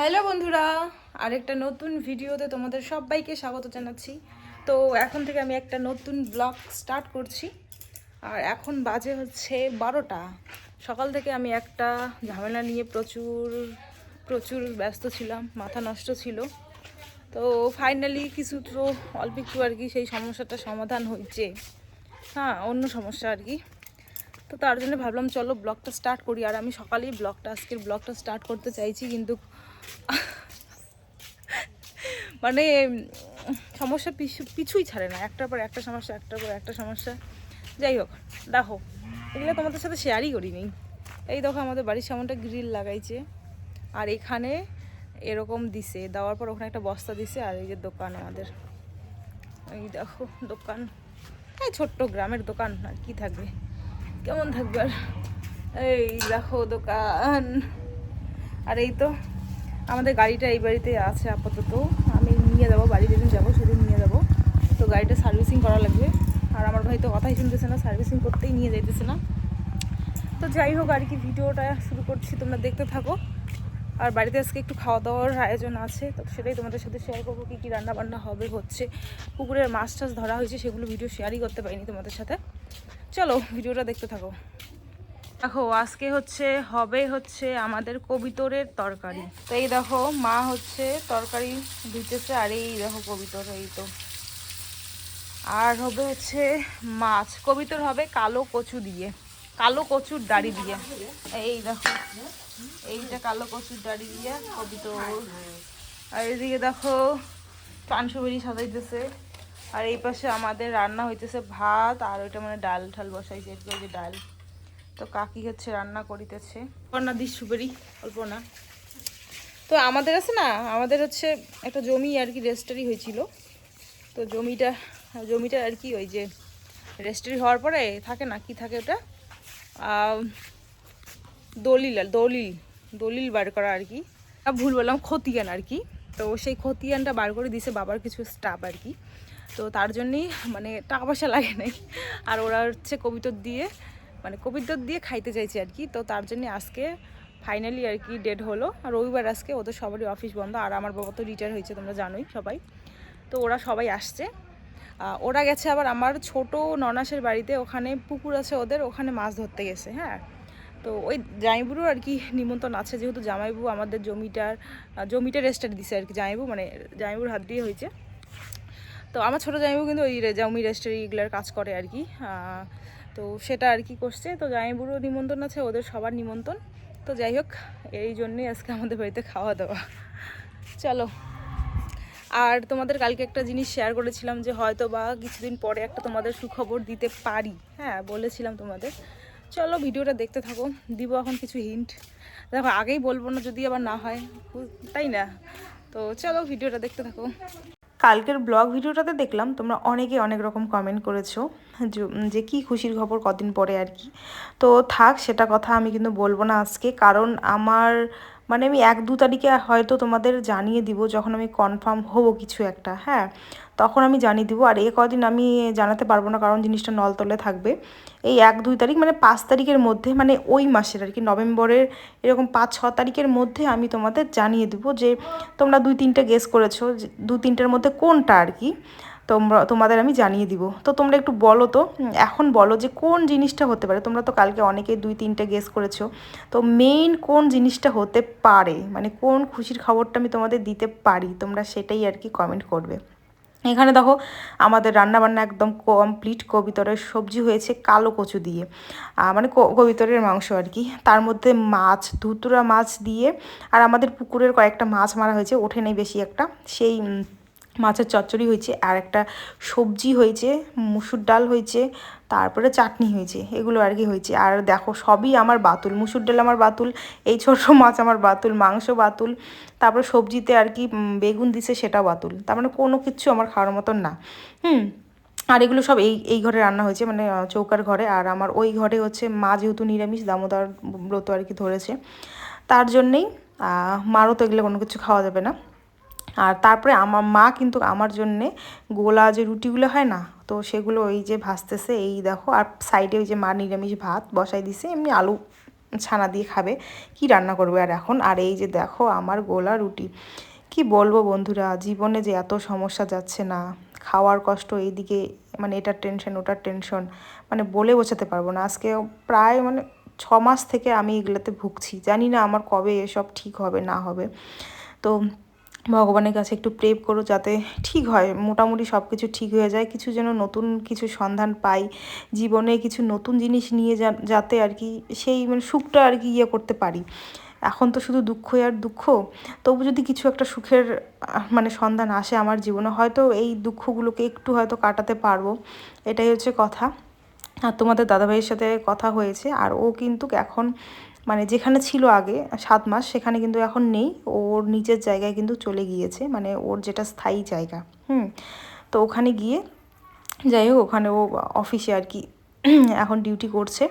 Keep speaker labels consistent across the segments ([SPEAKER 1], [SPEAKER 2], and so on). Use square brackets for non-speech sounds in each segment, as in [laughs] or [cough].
[SPEAKER 1] Hello বন্ধুরা, আরেকটা নতুন ভিডিওতে তোমাদের সবাইকে স্বাগত জানাচ্ছি। তো এখন থেকে আমি একটা নতুন ব্লগ স্টার্ট করছি। আর এখন বাজে হচ্ছে বারোটা। সকাল থেকে আমি একটা ঝামেলা নিয়ে প্রচুর প্রচুর ব্যস্ত ছিলাম, মাথা নষ্ট ছিল। তো ফাইনালি কিছু তো অল্প একটু আর কি সেই সমস্যাটা সমাধান হয়েছে। হ্যাঁ অন্য সমস্যা আর কি। তো তার জন্য ভাবলাম, চলো ব্লগটা স্টার্ট করি। আর আমি সকালেই ব্লগটা, আজকের ব্লগটা স্টার্ট করতে চাইছি, কিন্তু [laughs] মানে সমস্যা পিছু, পিছুই ছাড়ে না। একটার পর একটা সমস্যা, একটার পর একটা সমস্যা। যাই হোক, দেখো, এগুলো তোমাদের সাথে শেয়ারই করিনি। এই দেখো, আমাদের বাড়ির সামনটা গ্রিল লাগাইছে। আর এখানে এরকম দিছে। দেওয়ার পর ওখানে একটা বস্তা দিছে আর এই যে দোকান আমাদের। এই দেখো, দোকান। এই ছোট্ট গ্রামের দোকান, আর কি থাকবে? কেমন থাকবে আর? এই দেখো, দোকান। আর এই তো আমাদের গাড়িটা এই বাড়িতে আছে আপাতত। আমি নিয়ে যাব, বাড়ি যেদিন যাব সেদিন নিয়ে যাব। তো গাড়িটা সার্ভিসিং করা লাগবে। আর আমার ভাই তো কথাই শুনতেছে না সার্ভিসিং করতেই নিয়ে যাইতেছে না। তো যাই হোক, আর কি ভিডিওটা শুরু করছি, তোমরা দেখতে থাকো। আর বাড়িতে আজকে একটু খাওয়া দাওয়ার আয়োজন আছে, তো সেটাই তোমাদের সাথে শেয়ার করব, কী কী রান্না বান্না হবে, হচ্ছে। পুকুরের মাছ টাছ ধরা হয়েছে, সেগুলো ভিডিও শেয়ারই করতে পারিনি তোমাদের সাথে। চলো, ভিডিওটা দেখতে থাকো। দেখো, আজকে হচ্ছে, হবে হচ্ছে আমাদের কবিতরের তরকারি। তো এই দেখো, মা হচ্ছে তরকারি দিতেছে, আর এই দেখো কবিতর, এই তো। আর হবে হচ্ছে মাছ। কবিতর হবে কালো কচু দিয়ে, কালো কচুর দাড়ি দিয়ে। এই দেখো, এইটা কালো কচুর দাড়ি দিয়ে কবিতর। আর এদিকে দেখো পানসুবেরি সাজাইতেছে। আর এই পাশে আমাদের রান্না হইতেছে ভাত, আর ওইটা মানে ডাল ঠাল বসাইছে যে ডাল। তো কাকি হচ্ছে রান্না করিতেছে। না দিস সুবেরি অল্প না তো আমাদের আছে না, আমাদের হচ্ছে একটা জমি আর কি রেজিস্ট্রি হয়েছিল। তো জমিটা জমিটা আর কি ওই যে রেজিস্ট্রি হওয়ার পরে থাকে না, কি থাকে ওটা? দলিল আর, দলিল দলিল বার করা আর কি। ভুল বললাম, খতিয়ান আর কি। তো সেই খতিয়ানটা বার করে দিছে বাবার কিছু স্টাফ আর কি। তো তার জন্যই মানে টাকা পয়সা লাগে নাই। আর ওরা হচ্ছে কবিতর দিয়ে মানে কবিতর দিয়ে খাইতে চাইছে আর কি। তো তার জন্য আজকে ফাইনালি আর কি ডেট হলো। আর রবিবার আজকে ওদের সবারই অফিস বন্ধ। আর আমার বাবা তো রিটায়ার হয়েছে, তোমরা জানোই সবাই। তো ওরা সবাই আসছে। ওরা গেছে আবার আমার ছোট ননাসের বাড়িতে। ওখানে পুকুর আছে ওদের, ওখানে মাছ ধরতে গেছে হ্যাঁ। তো ওই জামাইবুরও আর কি নিমন্ত্রণ আছে, যেহেতু জামাইবু আমাদের জমিটার জমিটা রেস্টার দিছে আর কি, জামাইবু মানে জামাইবুর হাত দিয়ে হয়েছে। তো আমার ছোটো জামাইবু কিন্তু ওই জমি রেজিস্ট্রি এগুলোর কাজ করে আর কি। তো সেটা আর কি করছে। তো জামাইবুরও নিমন্ত্রণ আছে, ওদের সবার নিমন্ত্রণ। তো যাই হোক, এই জন্যই আজকে আমাদের বাড়িতে খাওয়া দাওয়া। চলো। আর তোমাদের কালকে একটা জিনিস শেয়ার করেছিলাম যে হয়তো বা কিছুদিন পরে একটা তোমাদের সুখবর দিতে পারি। হ্যাঁ বলেছিলাম তোমাদের। চলো ভিডিওটা দেখতে থাকো। দিব এখন কিছু হিন্ট দেখো, আগেই বলব না যদি আবার না হয়। তাই না? তো চলো ভিডিওটা দেখতে থাকো। কালকের ব্লগ ভিডিওটাতে দেখলাম তোমরা অনেকে অনেক রকম কমেন্ট করেছ যে- কি খুশির খবর কদিন পরে আর কি। তো থাক, সেটা কথা আমি কিন্তু বলব না আজকে। কারণ আমার মানে আমি এক দু তারিখে হয়তো তোমাদের জানিয়ে দিব যখন আমি কনফার্ম হব কিছু একটা হ্যাঁ? তখন আমি জানিয়ে দিব। আর এ কদিন আমি জানাতে পারব না কারণ জিনিসটা নলতলে থাকবে। এই এক দুই তারিখ মানে পাঁচ তারিখের মধ্যে মানে ওই মাসের আর কি, নভেম্বরের এরকম পাঁচ, ছ তারিখের মধ্যে আমি তোমাদের জানিয়ে দেবো যে তোমরা দুই তিনটে গেস করেছ দু তিনটের মধ্যে কোনটা আর কি। তোমরা, তোমাদের আমি জানিয়ে দিব। তো তোমরা একটু বলো তো এখন বলো যে কোন জিনিসটা হতে পারে? তোমরা তো কালকে অনেকে দুই, তিনটে গেস করেছ। তো মেইন কোন জিনিসটা হতে পারে? মানে কোন খুশির খবরটা আমি তোমাদের দিতে পারি? তোমরা সেটাই আর কি কমেন্ট করবে। এখানে দেখো, আমাদের রান্নাবান্না একদম কমপ্লিট কবিতরের সবজি হয়েছে কালো কচু দিয়ে। মানে কবিতরের মাংস আর কি। তার মধ্যে মাছ, ধুতুরা মাছ দিয়ে, আর আমাদের পুকুরের কয়েকটা মাছ মারা হয়েছে, ওঠে নেই বেশি একটা। সেই মাছের চচ্চড়ি হয়েছে, আর একটা সবজি হয়েছে, মুসুর ডাল হয়েছে, তারপরে চাটনি হয়েছে, এগুলো আর কি হয়েছে। আর দেখো, সবই আমার বাতুল, মুসুর ডাল আমার বাতুল, এই ছোট [laughs] মাছ আমার বাতুল, মাংস বাতুল, তারপরে সবজিতে আর কি বেগুন দিছে সেটা বাতুল, তার মানে কোনো কিছু আমার খাওয়ার মতন না। হুম, আর এগুলো সব এই এই ঘরে রান্না হয়েছে মানে চৌকার ঘরে, আর আমার ওই ঘরে হচ্ছে মা যেহেতু নিরামিষ, দামোদর ব্রত আর কি ধরেছে, তার জন্যেই মারও তো এগুলো কোনো কিছু খাওয়া যাবে না। আর তারপরে আমার মা কিন্তু আমার জন্যে গোলা যে রুটিগুলো হয় না, তো সেগুলো ওই যে ভাজতেছে, এই দেখো, আর সাইডে ওই যে মা নিরামিষ ভাত বসাই দিছে, এমনি আলু ছানা দিয়ে খাবে, কি রান্না করবে আর এখন? আর এই যে দেখো আমার গোলা রুটি, কি বলব বন্ধুরা, জীবনে যে এত সমস্যা যাচ্ছে না, খাওয়ার কষ্ট এইদিকে মানে এটার টেনশন ওটার টেনশন মানে বলে বোঝাতে পারব না, আজকে প্রায় মানে ছ মাস থেকে আমি এগুলোতে ভুগছি, জানি না আমার কবে এসব ঠিক হবে, না হবে, তো ভগবানের কাছে একটু প্রেপ করো যাতে ঠিক হয়। মোটামুটি সব কিছু ঠিক হয়ে যায়। কিছু যেন নতুন কিছু সন্ধান পাই। জীবনে কিছু নতুন জিনিস নিয়ে যাতে আর কি সেই মানে সুখটা আর কি ইয়ে করতে পারি। এখন তো শুধু দুঃখই আর দুঃখ। তবু যদি কিছু একটা সুখের মানে সন্ধান আসে আমার জীবনে, হয়তো এই দুঃখগুলোকে একটু হয়তো কাটাতে পারব। এটাই হচ্ছে কথা। আর তোমাদের দাদাভাইয়ের সাথে কথা হয়েছে। আর ও কিন্তু এখন মানে যেখানে ছিল আগে, সাত মাস, সেখানে কিন্তু এখন নেই। ওর নিজের জায়গায় কিন্তু চলে গিয়েছে মানে ওর যেটা স্থায়ী জায়গা, হুম? তো ওখানে গিয়ে, যাই হোক, ওখানে ও অফিসে আর কি [clears throat] এখন ডিউটি করছে।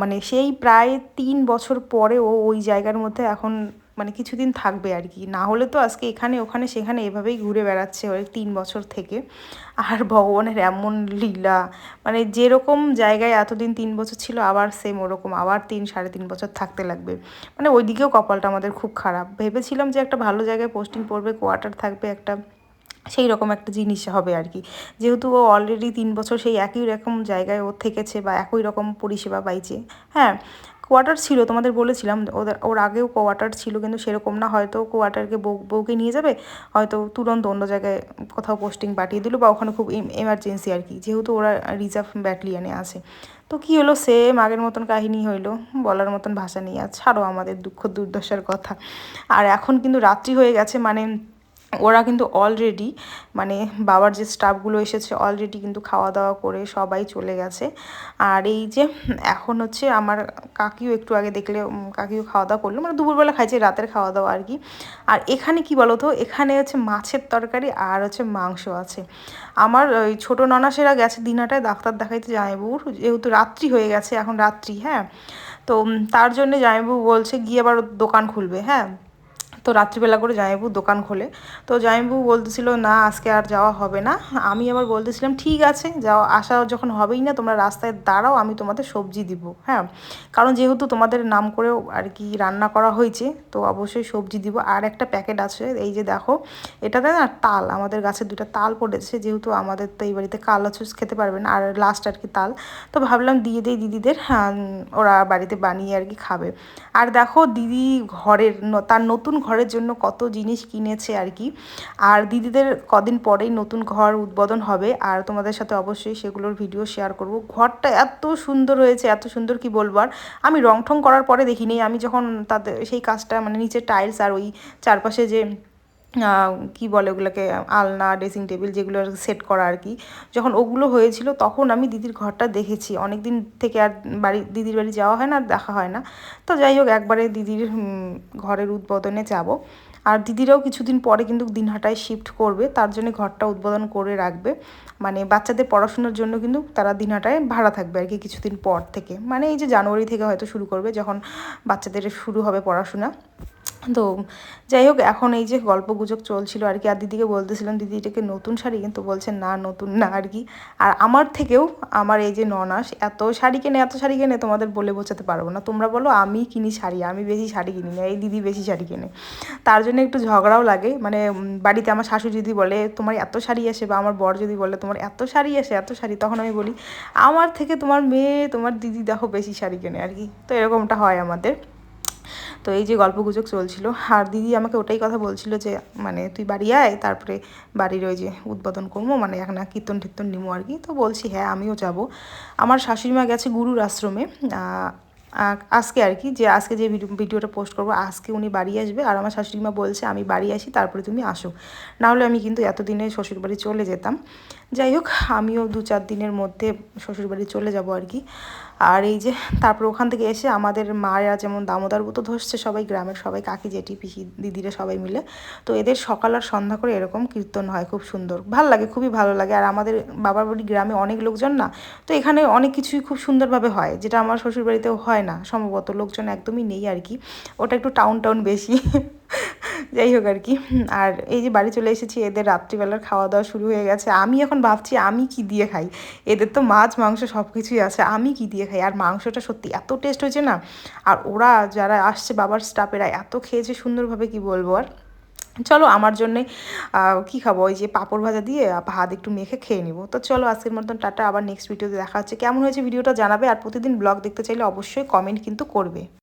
[SPEAKER 1] মানে সেই প্রায় তিন বছর পরে ও ওই জায়গার মধ্যে এখন মানে কিছুদিন থাকবে আর কি। না হলে তো আজকে এখানে, ওখানে, সেখানে এভাবেই ঘুরে বেড়াচ্ছে ওই তিন বছর থেকে। আর ভগবানের এমন লীলা মানে যেরকম জায়গায় এতদিন তিন বছর ছিল, আবার সেম ওরকম, আবার তিন, সাড়ে তিন বছর থাকতে লাগবে। মানে ওইদিকেও কপালটা আমাদের খুব খারাপ। ভেবেছিলাম যে একটা ভালো জায়গায় পোস্টিং পড়বে কোয়ার্টার থাকবে একটা, সেই রকম একটা জিনিস হবে আর কি। যেহেতু ও অলরেডি তিন বছর সেই একই রকম জায়গায় ও থেকেছে বা একই রকম পরিষেবা পাইছে। হ্যাঁ কোয়ার্টার ছিল, তোমাদের বলেছিলাম, ওদের, ওর আগেও কোয়ার্টার ছিল, কিন্তু সেরকম না, হয়তো কোয়ার্টারকে বউ, বউকে নিয়ে যাবে, হয়তো তুরন্ত অন্য জায়গায় কোথাও পোস্টিং পাঠিয়ে দিল বা ওখানে খুব এমার্জেন্সি আর কি, যেহেতু ওরা রিজার্ভ ব্যাটালিয়ানে আছে। তো কী হলো সেম আগের মতন কাহিনী হইল, বলার মতন ভাষা নিয়ে আর ছাড়ো আমাদের দুঃখ দুর্দশার কথা। আর এখন কিন্তু রাত্রি হয়ে গেছে মানে ওরা কিন্তু অলরেডি মানে বাবার যে স্টাফগুলো এসেছে অলরেডি কিন্তু খাওয়া দাওয়া করে সবাই চলে গেছে। আর এই যে এখন হচ্ছে আমার কাকিও একটু আগে দেখলে কাকিও খাওয়া দাওয়া করল মানে দুপুরবেলা খাইছে, রাতের খাওয়া দাওয়া আর কি। আর এখানে কি বলো তো এখানে হচ্ছে মাছের তরকারি আর হচ্ছে মাংস আছে। আমার ওই ছোটো ননাসেরা গেছে দিনাটায়, ডাক্তার দেখাইতে জামাইবুর যেহেতু রাত্রি হয়ে গেছে, এখন রাত্রি হ্যাঁ। তো তার জন্য জামাইবাবু বলছে গিয়ে আবার দোকান খুলবে হ্যাঁ। তো রাত্রিবেলা করে জামাইবু দোকান খোলে। তো জামাইবু বলতেছিল না আজকে আর যাওয়া হবে না। আমি আবার বলতেছিলাম ঠিক আছে যাওয়া আসা যখন হবেই না তোমরা রাস্তায় দাঁড়াও আমি তোমাদের সবজি দিব। হ্যাঁ কারণ যেহেতু তোমাদের নাম করেও আর কি রান্না করা হয়েছে তো অবশ্যই সবজি দিব। আর একটা প্যাকেট আছে এই যে দেখো এটাতে না তাল আমাদের গাছে দুটা তাল পড়েছে যেহেতু আমাদের তো এই বাড়িতে কালা চুস খেতে পারবে না আর লাস্ট আর কি তাল। তো ভাবলাম দিয়ে দিই দিদিদের হ্যাঁ, ওরা বাড়িতে বানিয়ে আর কি খাবে। আর দেখো দিদি ঘরের তার নতুন ঘরের জন্য কত জিনিস কিনেছে আর কি। আর দিদিদের কদিন পরেই নতুন ঘর উদ্বোধন হবে। আর তোমাদের সাথে অবশ্যই সেগুলোর ভিডিও শেয়ার করব। ঘরটা এত সুন্দর হয়েছে, এত সুন্দর কি বলব আর। আমি রং ঠং করার পরে দেখিনি। আমি যখন তাদের সেই কাজটা মানে নিচে টাইলস আর ওই চারপাশে যে কি বলে ওগুলোকে, আলনা ড্রেসিং টেবিল যেগুলো সেট করা আর কি। যখন ওগুলো হয়েছিল, তখন আমি দিদির ঘরটা দেখেছি। অনেক দিন থেকে আর বাড়ি, দিদির বাড়ি যাওয়া হয় না আর দেখা হয় না। তো যাই হোক, একবারে দিদির ঘরের উদ্বোধনে যাব। আর দিদিরাও কিছুদিন পরে কিন্তু দিনহাটায় শিফট করবে, তার জন্য ঘরটা উদ্বোধন করে রাখবে। মানে বাচ্চাদের পড়াশোনার জন্য কিন্তু তারা দিনহাটায় ভাড়া থাকবে আর কি কিছুদিন পর থেকে। মানে এই যে জানুয়ারি থেকে হয়তো শুরু করবে, যখন বাচ্চাদের শুরু হবে পড়াশোনা। তো যাই হোক, এখন এই যে গল্প গুজব চলছিল আর কি, আর দিদিকে বলতেছিলাম, দিদি এটাকে নতুন শাড়ি? কিন্তু বলছেন না, নতুন না আর কি। আর আমার থেকেও আমার এই যে ননাস, এত শাড়ি কেনে, এত শাড়ি কেনে, তোমাদের বলে বোঝাতে পারব না। তোমরা বলো, আমি কিনি শাড়ি, আমি বেশি শাড়ি কিনি না, এই দিদি বেশি শাড়ি কেনে। তার জন্য একটু ঝগড়াও লাগে মানে বাড়িতে আমার শাশুড়ি যদি বলে, তোমার এত শাড়ি আসে, বা আমার বর যদি বলে, তোমার এত শাড়ি আসে, এত শাড়ি, তখন আমি বলি, আমার থেকে তোমার মেয়ে, তোমার দিদি দেখো বেশি শাড়ি কেনে, আর কি। তো এরকমটা হয় আমাদের। তো এই যে গল্পগুজব চলছিল, আর দিদি আমাকে ওটাই কথা বলছিল যে মানে তুই বাড়ি আয়, তারপরে বাড়ির ওই যে উদ্বোধন করব মানে এখন কীর্তন টীর্তন নিবো আর কি। তো বলছি হ্যাঁ আমিও যাব। আমার শাশুড়ি মা গেছে গুরুর আশ্রমে আজকে আর কি, যে আজকে যে ভিডিওটা পোস্ট করব, আজকে উনি বাড়ি আসবে, আর আমার শাশুড়ি মা বলছে, আমি বাড়ি আসি, তারপরে তুমি আসো। নাহলে আমি কিন্তু এতদিনে শ্বশুরবাড়ি চলে যেতাম। যাই হোক, আমিও দু চার দিনের মধ্যে শ্বশুরবাড়ি চলে যাব আর কি। আর এই যে, তারপর ওখান থেকে এসে আমাদের মায়েরা যেমন দামোদার বুতো ধরছে সবাই গ্রামের সবাই, কাকি জেঠি, পিসি, দিদিরা সবাই মিলে। তো এদের সকাল আর সন্ধ্যা করে এরকম কীর্তন হয় খুব সুন্দর। ভালো লাগে, খুবই ভালো লাগে। আর আমাদের বাবার বাড়ি গ্রামে অনেক লোকজন না, তো এখানে অনেক কিছুই খুব সুন্দরভাবে হয়, যেটা আমার শ্বশুরবাড়িতেও হয় না। সম্ভবত লোকজন একদমই নেই আর কি। ওটা একটু টাউন টাউন বেশি। যাই হোক আর কি। আর এই যে বাড়ি চলে এসেছি, এদের রাত্রিবেলার খাওয়া দাওয়া শুরু হয়ে গেছে। আমি এখন ভাবছি, আমি কি দিয়ে খাই? এদের তো মাছ, মাংস সব কিছুই আছে, আমি কি দিয়ে খাই? আর মাংসটা সত্যি এত টেস্ট হয়েছে না? আর ওরা যারা আসছে বাবার স্টাফেরা এত খেয়েছে সুন্দরভাবে, কি বলব আর? চলো আমার জন্যে কি খাব? ওই যে পাঁপড় ভাজা দিয়ে ভাত একটু মেখে খেয়ে নিবো। তো চলো আজকের মতন টাটা, আবার নেক্সট ভিডিওতে দেখা হচ্ছে। কেমন হয়েছে ভিডিওটা জানাবে? আর প্রতিদিন ব্লগ দেখতে চাইলে অবশ্যই কমেন্ট কিন্তু করবে।